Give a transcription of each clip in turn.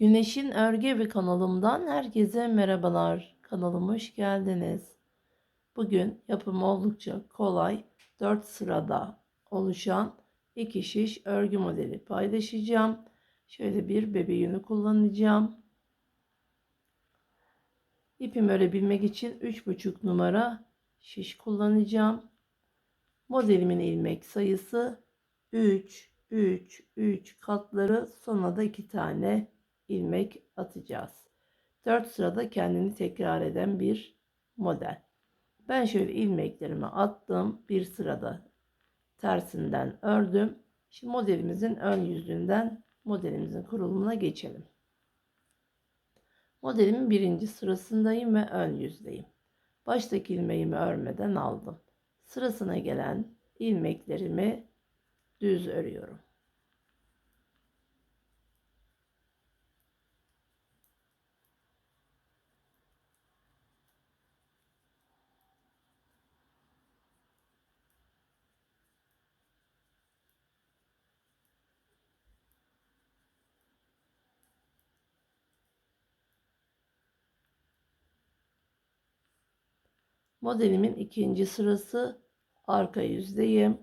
Güneşin Örgü Evi kanalımdan herkese merhabalar. Kanalıma hoş geldiniz. Bugün yapımı oldukça kolay 4 sırada oluşan iki şiş örgü modeli paylaşacağım. Şöyle bir bebe yünü kullanacağım. İpimi örebilmek için 3,5 numara şiş kullanacağım. Modelimin ilmek sayısı 3, 3, 3 katları sonra da 2 tane ilmek atacağız. 4 sırada kendini tekrar eden bir model. Ben şöyle ilmeklerimi attım. Bir sırada tersinden ördüm. Şimdi modelimizin ön yüzünden modelimizin kurulumuna geçelim. Modelimin birinci sırasındayım ve ön yüzdeyim. Baştaki ilmeğimi örmeden aldım. Sırasına gelen ilmeklerimi düz örüyorum. Modelimin ikinci sırası arka yüzdeyim.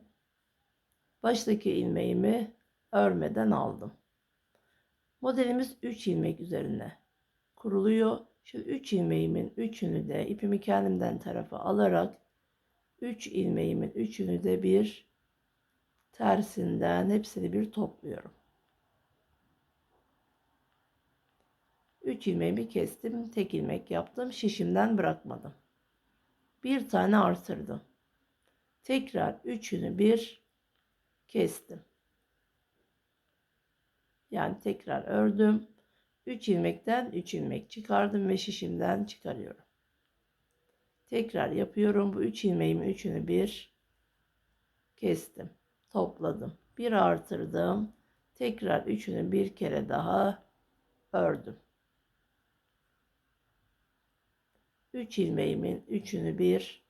Baştaki ilmeğimi örmeden aldım. Modelimiz 3 ilmek üzerine kuruluyor. Şu 3 ilmeğimin 3'ünü de ipimi kendimden tarafa alarak 3 ilmeğimin 3'ünü de bir tersinden hepsini bir topluyorum. 3 ilmeğimi kestim. Tek ilmek yaptım. Şişimden bırakmadım. Bir tane artırdım. Tekrar üçünü bir kestim. Yani tekrar ördüm. 3 ilmekten 3 ilmek çıkardım ve şişimden çıkarıyorum. Tekrar yapıyorum. Bu 3 ilmeğimin üçünü bir kestim. Topladım. Bir artırdım. Tekrar üçünü bir kere daha ördüm. 3 ilmeğimin üçünü bir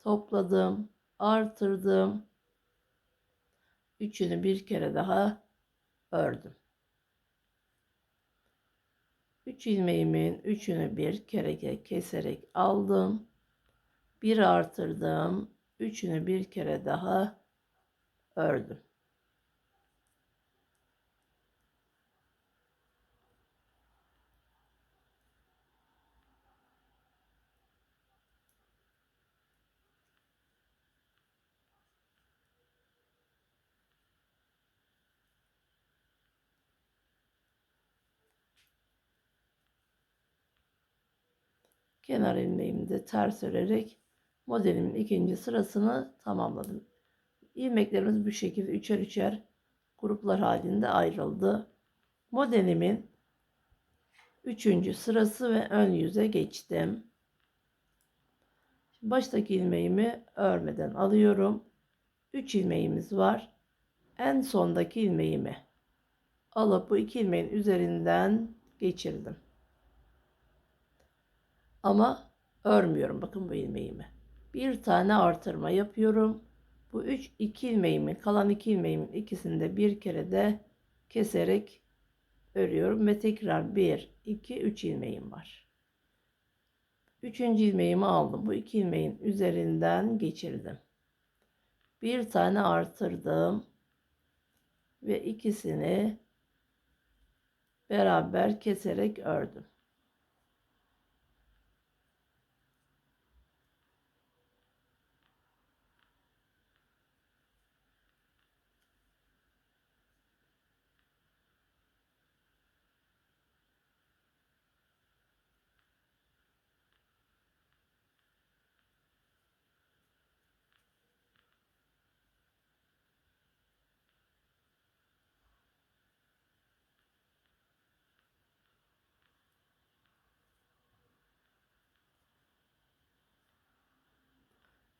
topladım, artırdım. Üçünü bir kere daha ördüm. 3 ilmeğimin üçünü bir kere keserek aldım. Bir artırdım. Üçünü bir kere daha ördüm. Kenar ilmeğimi de ters örerek modelimin ikinci sırasını tamamladım. İlmeklerimiz bu şekilde üçer üçer gruplar halinde ayrıldı. Modelimin üçüncü sırası ve ön yüze geçtim. baştaki ilmeğimi örmeden alıyorum. 3 ilmeğimiz var. En sondaki ilmeğimi alıp bu iki ilmeğin üzerinden geçirdim. Ama örmüyorum bakın bu ilmeğimi. Bir tane artırma yapıyorum. Bu 3 2 ilmeğimin kalan 2 ilmeğimin ikisini de bir kere de keserek örüyorum ve tekrar 1 2 3 ilmeğim var. Üçüncü ilmeğimi aldım. Bu iki ilmeğin üzerinden geçirdim. Bir tane artırdım ve ikisini beraber keserek ördüm.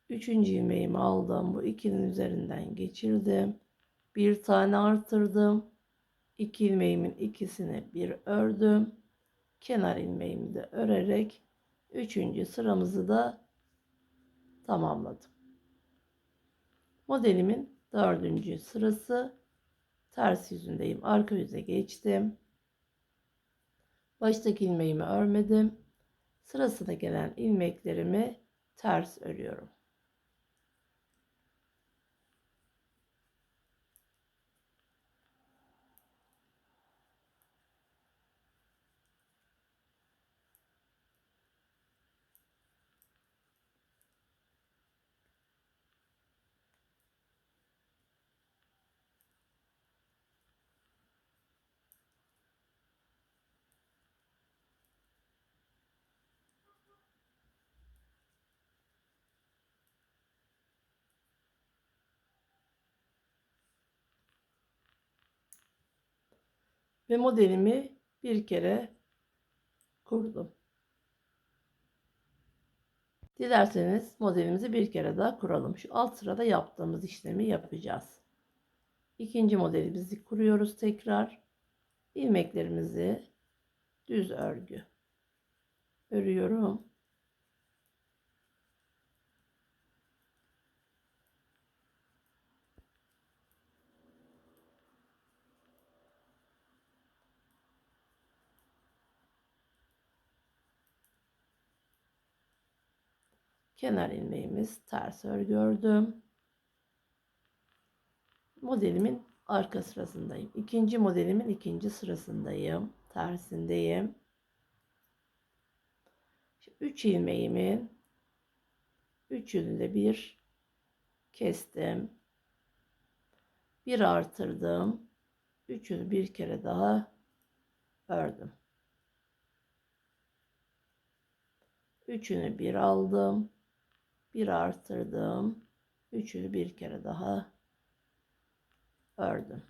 Üçüncü ilmeğimi aldım. Bu ikinin üzerinden geçirdim. Bir tane artırdım. İki ilmeğimin ikisini bir ördüm. Kenar ilmeğimi de örerek üçüncü sıramızı da tamamladım. Modelimin dördüncü sırası ters yüzündeyim. Arka yüze geçtim. Baştaki ilmeğimi örmedim. Sırasına gelen ilmeklerimi ters örüyorum. Ve modelimi bir kere kurdum. Dilerseniz modelimizi bir kere daha kuralım. Şu alt sırada yaptığımız işlemi yapacağız. İkinci modelimizi kuruyoruz tekrar. ilmeklerimizi düz örgü örüyorum. Kenar ilmeğimiz ters örgü ördüm. Modelimin arka sırasındayım. İkinci modelimin ikinci sırasındayım. Tersindeyim. 3 ilmeğimin üçünü de bir kestim. Bir artırdım. Üçünü bir kere daha ördüm. Üçünü bir aldım bir artırdım. Üçünü bir kere daha ördüm.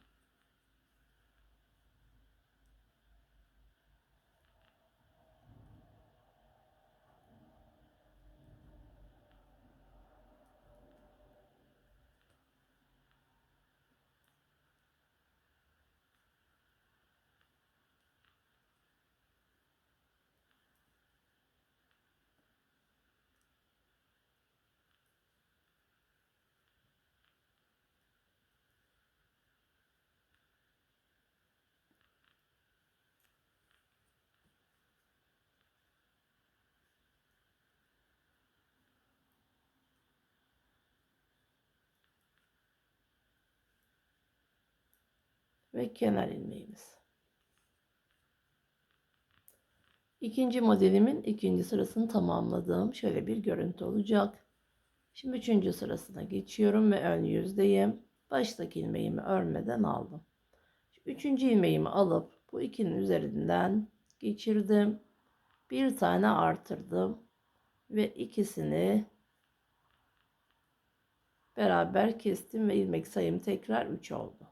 Ve kenar ilmeğimiz. İkinci modelimin ikinci sırasını tamamladım. Şöyle bir görüntü olacak. Şimdi üçüncü sırasına geçiyorum ve ön yüzdeyim. Baştaki ilmeğimi örmeden aldım. Üçüncü ilmeğimi alıp bu ikinin üzerinden geçirdim. Bir tane artırdım ve ikisini beraber kestim ve ilmek sayım tekrar 3 oldu.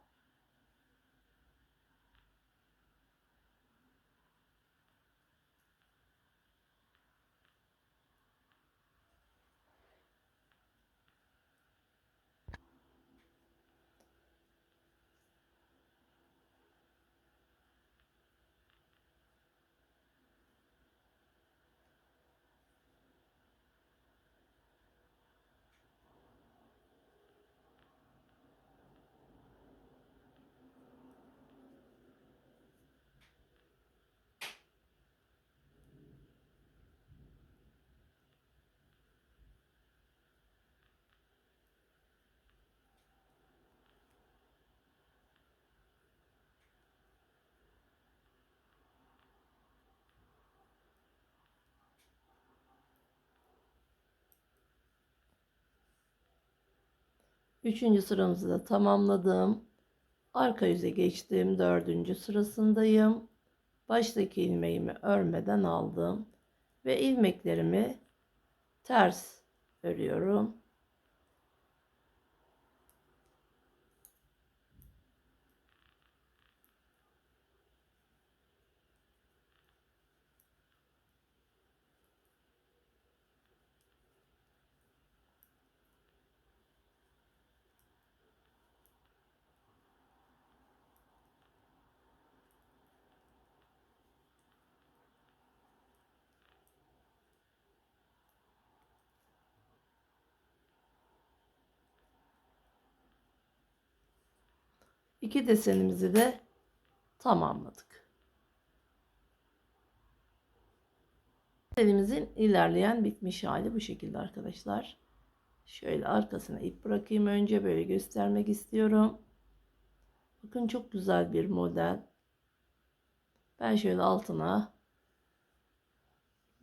Üçüncü sıramızı da tamamladım. Arka yüze geçtim. Dördüncü sırasındayım. Baştaki ilmeğimi örmeden aldım. Ve ilmeklerimi ters örüyorum. İki desenimizi de tamamladık. Elimizin ilerleyen bitmiş hali bu şekilde arkadaşlar. Şöyle arkasına ip bırakayım önce böyle göstermek istiyorum. Bakın çok güzel bir model. Ben şöyle altına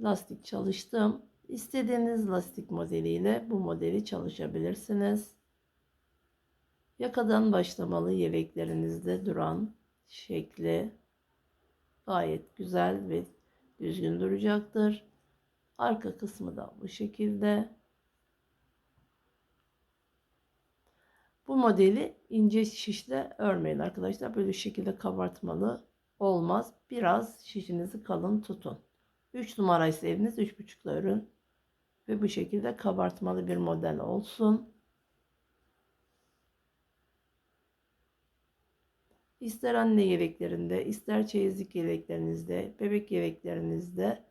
lastik çalıştım. İstediğiniz lastik modeliyle bu modeli çalışabilirsiniz. Yakadan başlamalı yeleklerinizde duran şekli gayet güzel ve düzgün duracaktır. Arka kısmı da bu şekilde. Bu modeli ince şişle örmeyin arkadaşlar. Böyle şekilde kabartmalı olmaz. Biraz şişinizi kalın tutun. 3 numara ise eviniz 3,5'la örün. Ve bu şekilde kabartmalı bir model olsun. İster anne yeleklerinde, ister çeyizlik yeleklerinizde, bebek yeleklerinizde,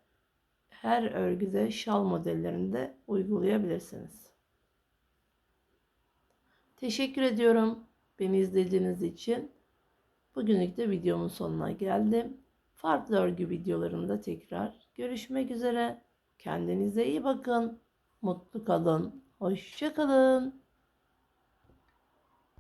her örgüde şal modellerinde uygulayabilirsiniz. Teşekkür ediyorum beni izlediğiniz için. Bugünlük de videomun sonuna geldim. Farklı örgü videolarımda tekrar görüşmek üzere. Kendinize iyi bakın. Mutlu kalın. Hoşça kalın.